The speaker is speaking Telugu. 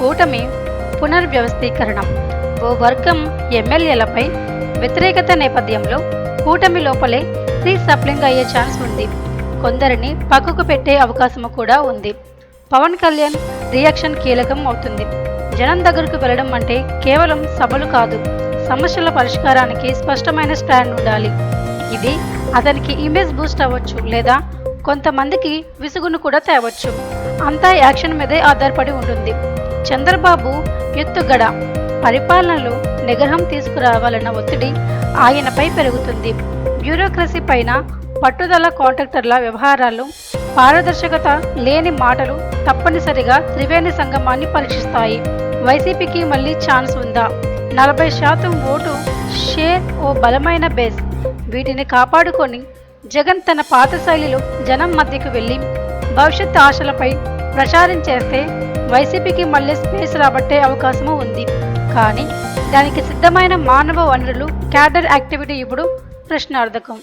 కూటమి పునర్వ్యవస్థీకరణ. ఓ వర్గం ఎమ్మెల్యేలపై వ్యతిరేకత నేపథ్యంలో కూటమి లోపలే రీసప్లింగ్ అయ్యే ఛాన్స్ ఉంది. కొందరిని పక్కకు పెట్టే అవకాశం కూడా ఉంది. పవన్ కళ్యాణ్ రియాక్షన్ కీలకం అవుతుంది. జనం దగ్గరకు వెళ్ళడం అంటే కేవలం సభలు కాదు సమస్యల పరిష్కారానికి స్పష్టమైన స్టాండ్ ఉండాలి. ఇది అతనికి ఇమేజ్ బూస్ట్ అవ్వచ్చు లేదా కొంతమందికి విసుగును కూడా తేవచ్చు. అంతా యాక్షన్ మీదే ఆధారపడి ఉంటుంది. చంద్రబాబు ఎత్తుగడ పరిపాలనలో నిగ్రహం తీసుకురావాలన్న ఒత్తిడి ఆయనపై పెరుగుతుంది. బ్యూరోక్రసీ పైన పట్టుదల కాంట్రాక్టర్ల వ్యవహారాలు పారదర్శకత లేని మాటలు తప్పనిసరిగా త్రివేణి సంగమాన్ని పరీక్షిస్తాయి. వైసీపీకి మళ్ళీ ఛాన్స్ ఉందా? నలభై శాతం ఓటు షేర్ ఓ బలమైన బేస్. వీటిని కాపాడుకొని జగన్ తన పాత శైలిలో జనం మధ్యకు వెళ్ళి భవిష్యత్ ఆశలపై ప్రచారం చేస్తే వైసీపీకి మళ్ళీ స్పేస్ రాబట్టే అవకాశము ఉంది. కానీ దానికి సిద్ధమైన మానవ వనరులు క్యాడర్ యాక్టివిటీ ఇప్పుడు ప్రశ్నార్థకం.